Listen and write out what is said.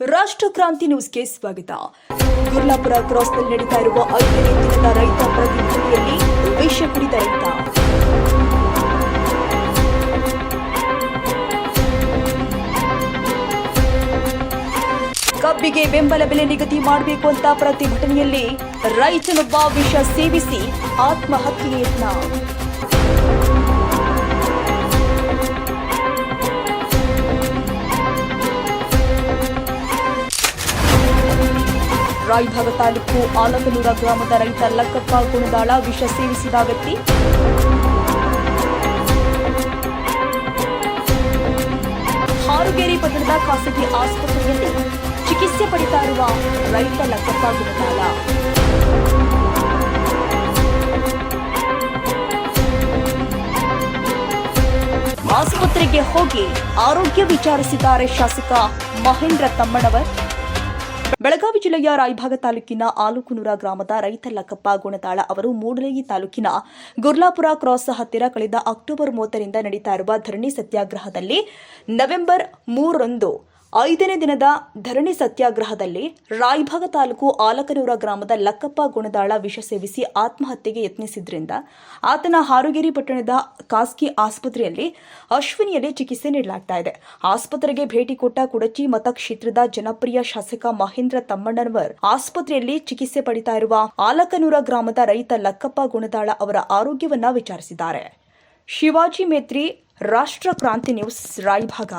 ರಾಷ್ಟ್ರ ಕ್ರಾಂತಿ ನ್ಯೂಸ್ಗೆ ಸ್ವಾಗತ. ಗುರ್ಲಾಪುರ ಕ್ರಾಸ್ನಲ್ಲಿ ನಡೀತಾ ಇರುವ ಐದನೇ ದಿನದ ರೈತ ಪ್ರತಿಭಟನೆಯಲ್ಲಿ ವಿಷ ಕುಡಿದ ರೈತ. ಕಬ್ಬಿಗೆ ಬೆಂಬಲ ಬೆಲೆ ನಿಗದಿ ಮಾಡಬೇಕು ಅಂತ ಪ್ರತಿಭಟನೆಯಲ್ಲಿ ರೈತನೊಬ್ಬ ವಿಷ ಸೇವಿಸಿ ಆತ್ಮಹತ್ಯೆ ಯತ್ನ ರಾಯಭಾಗ ತಾಲೂಕು ಆಲಕನೂರ ಗ್ರಾಮದ ರೈತ ಲಕ್ಕಪ್ಪ ಕುಣದಾಳ ವಿಷ ಸೇವಿಸಿದ ವ್ಯಕ್ತಿ. ಹಾರುಗೇರಿ ಪಟ್ಟಣದ ಖಾಸಗಿ ಆಸ್ಪತ್ರೆಯಲ್ಲಿ ಚಿಕಿತ್ಸೆ ಪಡಿತಾ ಇರುವ ರೈತ ಲಕ್ಕಪ್ಪ ಗುಣದಾಳ ಆಸ್ಪತ್ರೆಗೆ ಹೋಗಿ ಆರೋಗ್ಯ ವಿಚಾರಿಸಿದ್ದಾರೆ ಶಾಸಕ ಮಹೇಂದ್ರ ತಮ್ಮಣ್ಣವರ್ ಬೆಳಗಾವಿ ಜಿಲ್ಲೆಯ ರಾಯಭಾಗ ತಾಲೂಕಿನ ಆಲುಕುನೂರ ಗ್ರಾಮದ ರೈತ ಲಕ್ಕಪ್ಪ ಗುಣತಾಳ ಅವರು ಮೂಡಲಗಿ ತಾಲೂಕಿನ ಗುರ್ಲಾಪುರ ಕ್ರಾಸ್ ಹತ್ತಿರ ಕಳೆದ ಅಕ್ಟೋಬರ್ ಮೂವತ್ತರಿಂದ ನಡೀತಾ ಇರುವ ಧರಣಿ ಸತ್ಯಾಗ್ರಹದಲ್ಲಿ ನವೆಂಬರ್ ಮೂರರಂದು ಐದನೇ ದಿನದ ಧರಣಿ ಸತ್ಯಾಗ್ರಹದಲ್ಲಿ ರಾಯಭಾಗ ತಾಲೂಕು ಆಲಕನೂರ ಗ್ರಾಮದ ಲಕ್ಕಪ್ಪ ಗುಣದಾಳ ವಿಷ ಸೇವಿಸಿ ಆತ್ಮಹತ್ಯೆಗೆ ಯತ್ನಿಸಿದ್ರಿಂದ ಆತನ ಹಾರುಗೇರಿ ಪಟ್ಟಣದ ಖಾಸಗಿ ಆಸ್ಪತ್ರೆಯಲ್ಲಿ ಅಶ್ವಿನಿಯಲ್ಲಿ ಚಿಕಿತ್ಸೆ ನೀಡಲಾಗ್ತಾ ಇದೆ. ಆಸ್ಪತ್ರೆಗೆ ಭೇಟಿ ಕೊಟ್ಟ ಕುಡಚಿ ಮತಕ್ಷೇತ್ರದ ಜನಪ್ರಿಯ ಶಾಸಕ ಮಹೇಂದ್ರ ತಮ್ಮಣ್ಣನವರ್ ಆಸ್ಪತ್ರೆಯಲ್ಲಿ ಚಿಕಿತ್ಸೆ ಪಡಿತಾ ಇರುವ ಆಲಕನೂರ ಗ್ರಾಮದ ರೈತ ಲಕ್ಕಪ್ಪ ಗುಣದಾಳ ಅವರ ಆರೋಗ್ಯವನ್ನ ವಿಚಾರಿಸಿದ್ದಾರೆ. ಶಿವಾಜಿ ಮೇತ್ರಿ, ರಾಷ್ಟ್ರ ಕ್ರಾಂತಿ ನ್ಯೂಸ್, ರಾಯಭಾಗ.